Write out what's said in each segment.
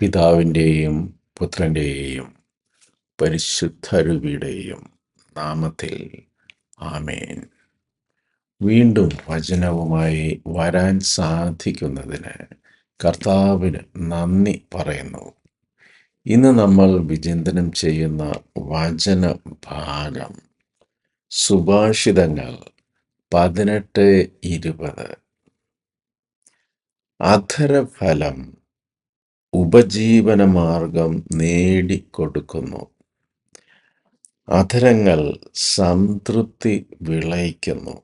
പിതാവിന്റെയും പുത്രന്റെയും പരിശുദ്ധരുവിയുടെയും നാമത്തിൽ ആമേൻ. വീണ്ടും വചനവുമായി വരാൻ സാധിക്കുന്നതിന് കർത്താവിന് നന്ദി പറയുന്നു. ഇന്ന് നമ്മൾ വിചിന്തനം ചെയ്യുന്ന വചന ഭാഗം സുഭാഷിതങ്ങൾ പതിനെട്ട് ഇരുപത്. അധരഫലം ഉപജീവനമാർഗം നേടിക്കൊടുക്കുന്നു. അധരങ്ങൾ സംതൃപ്തി വിളയിക്കുന്നു.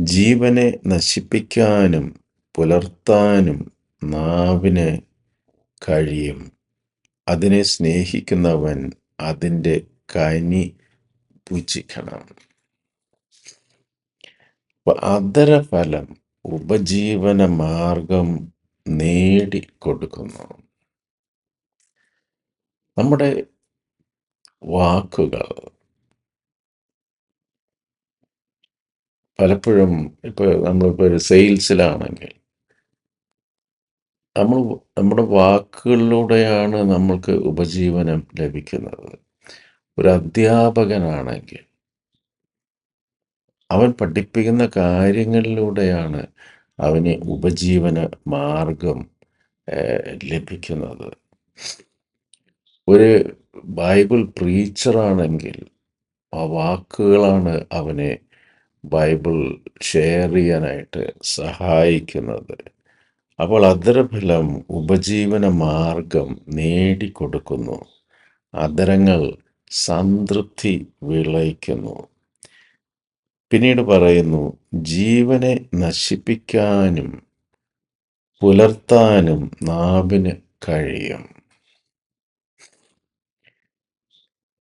ജീവനെ നശിപ്പിക്കാനും പുലർത്താനും നാവിന് കഴിയും. അതിനെ സ്നേഹിക്കുന്നവൻ അതിന്റെ കനി പൂജിക്കണം അധരഫലം ഉപജീവന മാർഗം നേടിക്കൊടുക്കുന്നു നമ്മുടെ വാക്കുകൾ പലപ്പോഴും ഇപ്പൊ നമ്മളിപ്പോ ഒരു സെയിൽസിലാണെങ്കിൽ നമ്മൾ നമ്മുടെ വാക്കുകളിലൂടെയാണ് നമ്മൾക്ക് ഉപജീവനം ലഭിക്കുന്നത്. ഒരു അധ്യാപകനാണെങ്കിൽ അവൻ പഠിപ്പിക്കുന്ന കാര്യങ്ങളിലൂടെയാണ് അവന് ഉപജീവന മാർഗം ലഭിക്കുന്നത്. ഒരു ബൈബിൾ പ്രീച്ചറാണെങ്കിൽ ആ വാക്കുകളാണ് അവനെ ബൈബിൾ ഷെയർ ചെയ്യാനായിട്ട് സഹായിക്കുന്നത്. അപ്പോൾ അതരഫലം ഉപജീവന മാർഗം നേടിക്കൊടുക്കുന്നു. അതരങ്ങൾ സംതൃപ്തി വിളയിക്കുന്നു. പിന്നീട് പറയുന്നു ജീവനെ നശിപ്പിക്കാനും പുലർത്താനും നാവിന് കഴിയും.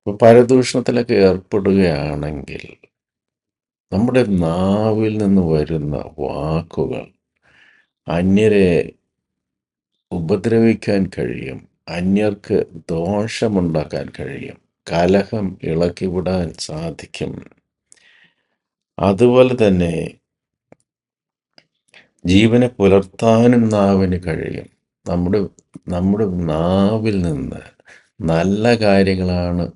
ഇപ്പൊ പരദൂഷണത്തിലൊക്കെ ഏർപ്പെടുകയാണെങ്കിൽ നമ്മുടെ നാവിൽ നിന്ന് വരുന്ന വാക്കുകൾ അന്യരെ ഉപദ്രവിക്കാൻ കഴിയും അന്യർക്ക് ദോഷമുണ്ടാക്കാൻ കഴിയും കലഹം ഇളക്കിവിടാൻ സാധിക്കും. അതുപോലെ തന്നെ ജീവനെ പുലർത്താനും നാവിന് കഴിയും. നമ്മുടെ നമ്മുടെ നാവിൽ നിന്ന് നല്ല കാര്യങ്ങളാണ്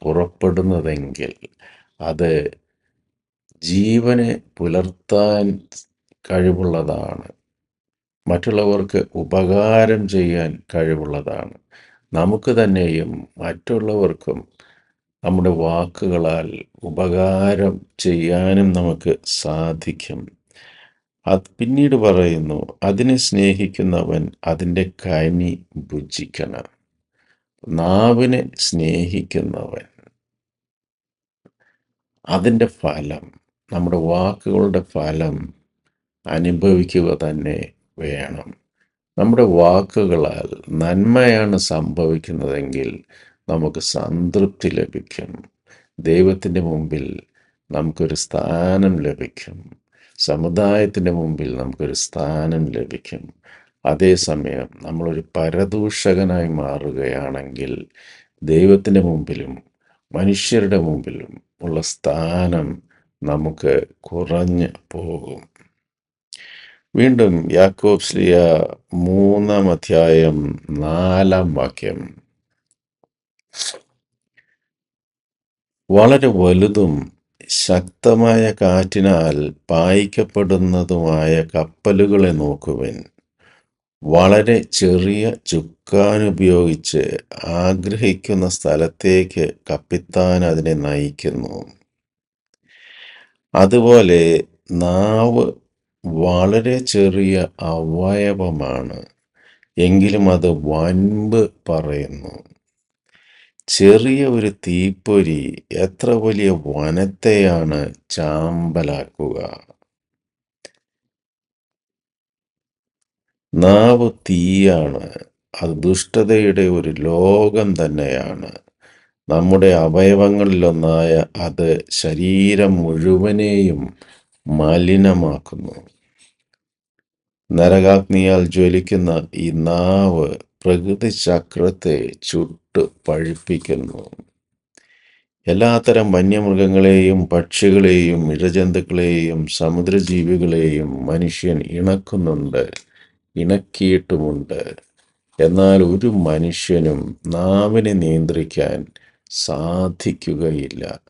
പുറപ്പെടുന്നതെങ്കിൽ അത് ജീവനെ പുലർത്താൻ കഴിവുള്ളതാണ്. മറ്റുള്ളവർക്ക് ഉപകാരം ചെയ്യാൻ കഴിവുള്ളതാണ്. നമുക്ക് തന്നെയും മറ്റുള്ളവർക്കും നമ്മുടെ വാക്കുകളാൽ ഉപകാരം ചെയ്യാനും നമുക്ക് സാധിക്കും. അത് പിന്നീട് പറയുന്നു അതിനെ സ്നേഹിക്കുന്നവൻ അതിന്റെ കനി ഭുജിക്കണം. നാവിനെ സ്നേഹിക്കുന്നവൻ അതിന്റെ ഫലം നമ്മുടെ വാക്കുകളുടെ ഫലം അനുഭവിക്കുക തന്നെ വേണം. നമ്മുടെ വാക്കുകളാൽ നന്മയാണ് സംഭവിക്കുന്നതെങ്കിൽ നമുക്ക് സംതൃപ്തി ലഭിക്കും. ദൈവത്തിന്റെ മുമ്പിൽ നമുക്കൊരു സ്ഥാനം ലഭിക്കും. സമുദായത്തിന്റെ മുമ്പിൽ നമുക്കൊരു സ്ഥാനം ലഭിക്കും. അതേസമയം നമ്മളൊരു പരദൂഷകനായി മാറുകയാണെങ്കിൽ ദൈവത്തിന്റെ മുമ്പിലും മനുഷ്യരുടെ മുമ്പിലും ഉള്ള സ്ഥാനം നമുക്ക് കുറഞ്ഞു പോകും. വീണ്ടും യാക്കോബ്സ്ലിയ മൂന്നാം അധ്യായം നാലാം വാക്യം. വളരെ വലുതും ശക്തമായ കാറ്റിനാൽ പായിക്കപ്പെടുന്നതുമായ കപ്പലുകളെ നോക്കുവിൻ. വളരെ ചെറിയ ചുക്കാനുപയോഗിച്ച് ആഗ്രഹിക്കുന്ന സ്ഥലത്തേക്ക് കപ്പിത്താൻ അതിനെ നയിക്കുന്നു. അതുപോലെ നാവ് വളരെ ചെറിയ അവയവമാണ്. എങ്കിലും അത് വൻപ് പറയുന്നു. ചെറിയ ഒരു തീപ്പൊരി എത്ര വലിയ വനത്തെയാണ് ചാമ്പലാക്കുക? നാവ് തീയാണ്. അത് ദുഷ്ടതയുടെ ഒരു ലോകം തന്നെയാണ്. നമ്മുടെ അവയവങ്ങളിലൊന്നായ അത് ശരീരം മുഴുവനെയും മലിനമാക്കുന്നു. നരകാഗ്നിയാൽ ജ്വലിക്കുന്ന ഈ നാവ് പ്രകൃതി ചക്രത്തെ ചുട്ട് പഴിപ്പിക്കുന്നു. എല്ലാത്തരം വന്യമൃഗങ്ങളെയും പക്ഷികളെയും ഇഴജന്തുക്കളെയും സമുദ്രജീവികളെയും മനുഷ്യൻ ഇണക്കുന്നുണ്ട് ഇണക്കിയിട്ടുമുണ്ട്. എന്നാൽ ഒരു മനുഷ്യനും നാവിനെ നിയന്ത്രിക്കാൻ സാധിക്കുകയില്ല.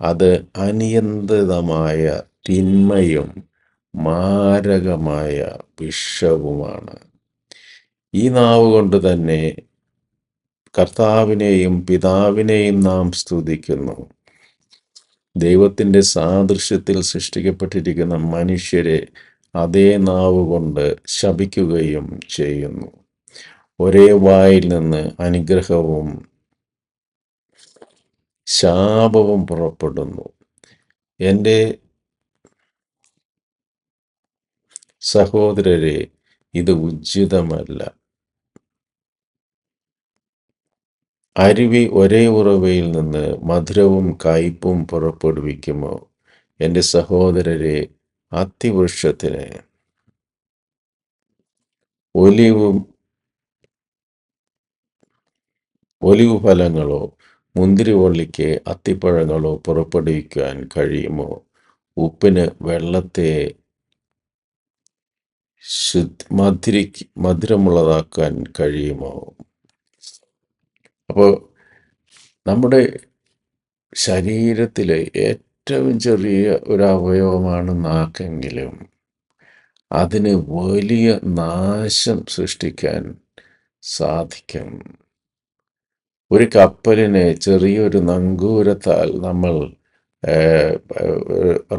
അത് അനിയന്ത്രിതമായ തിന്മയും മാരകമായ വിഷവുമാണ്. ഈ നാവ് കൊണ്ട് തന്നെ കർത്താവിനെയും പിതാവിനെയും നാം സ്തുതിക്കുന്നു. ദൈവത്തിന്റെ സാദൃശ്യത്തിൽ സൃഷ്ടിക്കപ്പെട്ടിരിക്കുന്ന മനുഷ്യരെ അതേ നാവ് കൊണ്ട് ശപിക്കുകയും ചെയ്യുന്നു. ഒരേ വായിൽ നിന്ന് അനുഗ്രഹവും ശാപവും പുറപ്പെടുന്നു. എന്റെ സഹോദരരെ ഇത് ഉചിതമല്ല. അരുവി ഒരേ ഉറവയിൽ നിന്ന് മധുരവും കയ്പും പുറപ്പെടുവിക്കുമോ? എന്റെ സഹോദരരെ അത്തിവൃക്ഷത്തിന്. ഒലിവും ഒലിവ് ഫലങ്ങളോ മുന്തിരിവള്ളിക്ക് അത്തിപ്പഴങ്ങളോ പുറപ്പെടുവിക്കാൻ കഴിയുമോ? ഉപ്പിന് വെള്ളത്തെ ശുദ്ധ മധുരി മധുരമുള്ളതാക്കാൻ കഴിയുമോ? അപ്പോൾ നമ്മുടെ ശരീരത്തിലെ ഏറ്റവും ചെറിയ ഒരു അവയവമാണ് നാക്കെങ്കിലും. അതിന് വലിയ നാശം സൃഷ്ടിക്കാൻ സാധിക്കും. ഒരു കപ്പലിനെ ചെറിയൊരു നങ്കൂരത്താൽ നമ്മൾ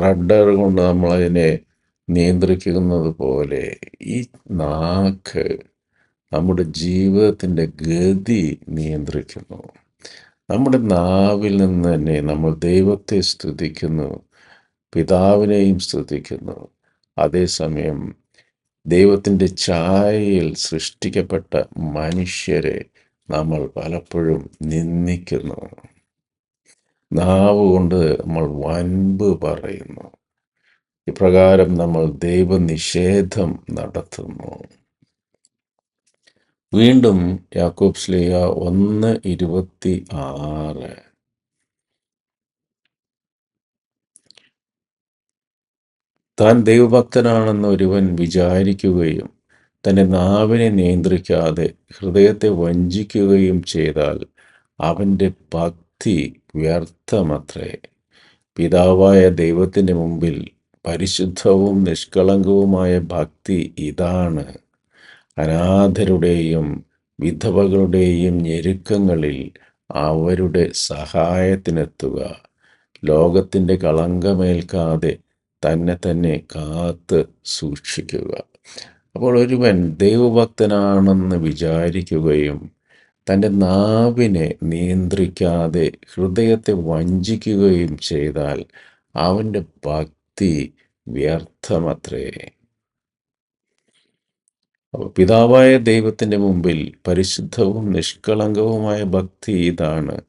റഡർ കൊണ്ട് നമ്മളതിനെ നിയന്ത്രിക്കുന്നത് പോലെ ഈ നാക്ക് നമ്മുടെ ജീവിതത്തിന്റെ ഗതി നിയന്ത്രിക്കുന്നു. നമ്മുടെ നാവിൽ നിന്ന് തന്നെ നമ്മൾ ദൈവത്തെ സ്തുതിക്കുന്നു പിതാവിനെയും സ്തുതിക്കുന്നു. അതേസമയം ദൈവത്തിന്റെ ചായയിൽ സൃഷ്ടിക്കപ്പെട്ട മനുഷ്യരെ നമ്മൾ പലപ്പോഴും നിന്ദിക്കുന്നു. നാവ് കൊണ്ട് നമ്മൾ വൻപ് പറയുന്നു. ഇപ്രകാരം നമ്മൾ ദൈവനിഷേധം നടത്തുന്നു. വീണ്ടും യാക്കോബ് സ്ലിയ ഒന്ന് ഇരുപത്തി ആറ്. താൻ ദൈവഭക്തനാണെന്ന് ഒരുവൻ വിചാരിക്കുകയും തന്റെ നാവിനെ നിയന്ത്രിക്കാതെ ഹൃദയത്തെ വഞ്ചിക്കുകയും ചെയ്താൽ അവന്റെ ഭക്തി വ്യർത്ഥമത്രേ. പിതാവായ ദൈവത്തിന്റെ മുമ്പിൽ പരിശുദ്ധവും നിഷ്കളങ്കവുമായ ഭക്തി ഇതാണ്. അനാഥരുടെയും വിധവകളുടെയും ഞെരുക്കങ്ങളിൽ അവരുടെ സഹായത്തിനെത്തുക. ലോകത്തിന്റെ കളങ്കമേൽക്കാതെ തന്നെ തന്നെ കാത്ത് സൂക്ഷിക്കുക. അപ്പോൾ ഒരുവൻ ദൈവഭക്തനാണെന്ന് വിചാരിക്കുകയും തന്റെ നാവിനെ നിയന്ത്രിക്കാതെ ഹൃദയത്തെ വഞ്ചിക്കുകയും ചെയ്താൽ അവന്റെ ഭക്തി വ്യർത്ഥമത്രേ. അപ്പോൾ പിതാവായ ദൈവത്തിന്റെ മുമ്പിൽ പരിശുദ്ധവും നിഷ്കളങ്കവുമായ ഭക്തി ഇതാണ്.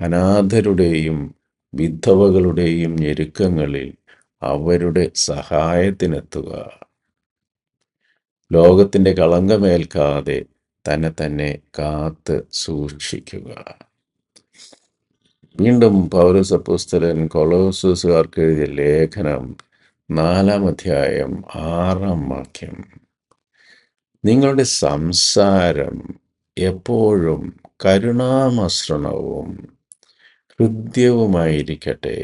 അനാഥരുടെയും വിധവകളുടെയും ഞെരുക്കങ്ങളിൽ അവരുടെ സഹായത്തിനെത്തുക. ലോകത്തിന്റെ കളങ്കമേൽക്കാതെ തന്നെ തന്നെ കാത്ത് സൂക്ഷിക്കുക. വീണ്ടും പൗരസപ്പുസ്തലൻ കൊളോസുകാർക്ക് എഴുതിയ ലേഖനം നാലാം അധ്യായം ആറാം വാക്യം. നിങ്ങളുടെ സംസാരം എപ്പോഴും കരുണാമസൃണവും ഹൃദ്യവുമായിരിക്കട്ടെ.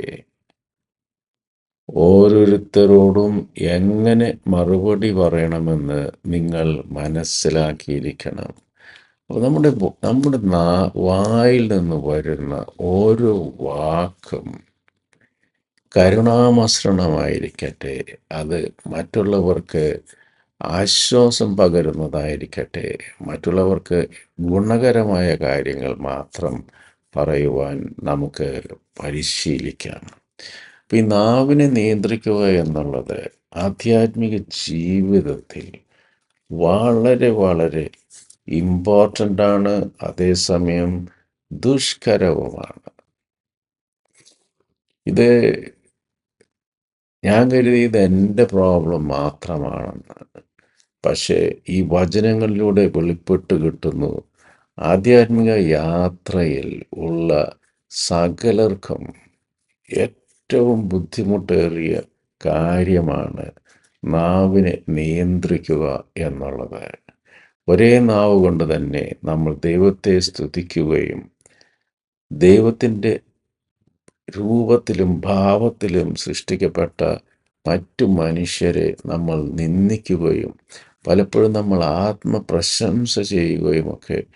ഓരോരുത്തരോടും എങ്ങനെ മറുപടി പറയണമെന്ന് നിങ്ങൾ മനസ്സിലാക്കിയിരിക്കണം. അപ്പോൾ നമ്മുടെ നമ്മുടെ നാ വായിൽ നിന്ന് വരുന്ന ഓരോ വാക്കും കരുണാമസൃണമായിരിക്കട്ടെ. അത് മറ്റുള്ളവർക്ക് ആശ്വാസം പകരുന്നതായിരിക്കട്ടെ. മറ്റുള്ളവർക്ക് ഗുണകരമായ കാര്യങ്ങൾ മാത്രം പറയുവാൻ നമുക്ക് പരിശീലിക്കാം. അപ്പം ഈ നാവിനെ നിയന്ത്രിക്കുക എന്നുള്ളത് ആധ്യാത്മിക ജീവിതത്തിൽ വളരെ വളരെ ഇമ്പോർട്ടന്റ് ആണ്. അതേസമയം ദുഷ്കരവുമാണ്. ഇത് ഞാൻ കരുതി ഇത് എന്റെ പ്രോബ്ലം മാത്രമാണെന്ന് പക്ഷേ ഈ വചനങ്ങളിലൂടെ വെളിപ്പെട്ട് കിട്ടുന്നു. ആധ്യാത്മിക യാത്രയിൽ ഉള്ള സകലർക്കും ഏറ്റവും ബുദ്ധിമുട്ടേറിയ കാര്യമാണ് നാവിനെ നിയന്ത്രിക്കുക എന്നുള്ളത്. ഒരേ നാവ് കൊണ്ട് തന്നെ നമ്മൾ ദൈവത്തെ സ്തുതിക്കുകയും ദൈവത്തിന്റെ രൂപത്തിലും ഭാവത്തിലും സൃഷ്ടിക്കപ്പെട്ട മറ്റു മനുഷ്യരെ നമ്മൾ നിന്ദിക്കുകയും പലപ്പോഴും നമ്മൾ ആത്മപ്രശംസ ചെയ്യുകയും ഒക്കെ